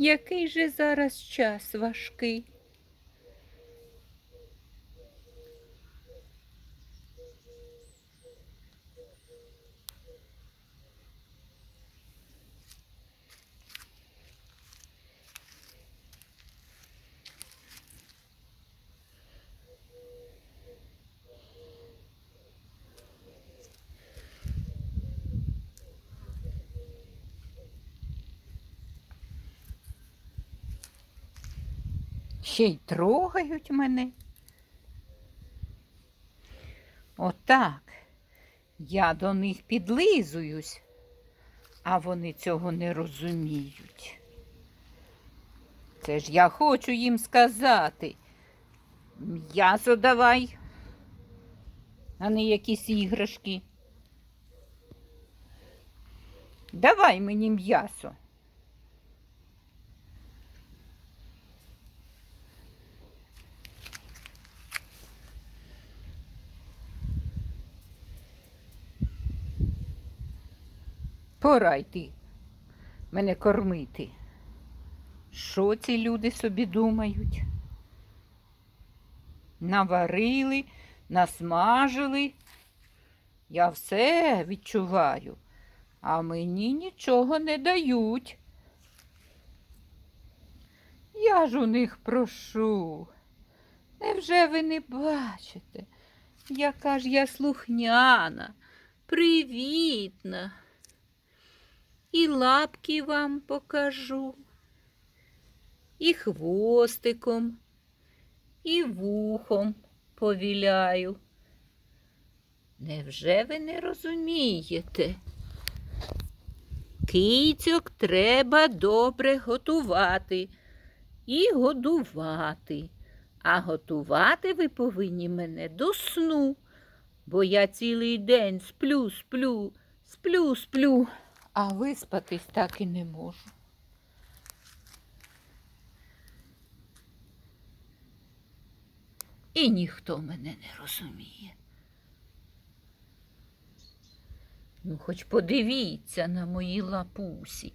Який же зараз час важкий? Ще й трогають мене. Отак. Я до них підлизуюсь, а вони цього не розуміють. Це ж я хочу їм сказати. М'ясо давай, а не якісь іграшки. Давай мені м'ясо. Пора йти мене кормити. Що ці люди собі думають? Наварили, насмажили. Я все відчуваю, а мені нічого не дають. Я ж у них прошу. Невже ви не бачите, яка ж я слухняна, привітна? І лапки вам покажу, і хвостиком, і вухом повіляю. Невже ви не розумієте? Кицьок треба добре готувати і годувати. А готувати ви повинні мене до сну, бо я цілий день сплю, сплю, сплю, сплю а виспатись так і не можу. І ніхто мене не розуміє. Ну, хоч подивіться на мої лапусі.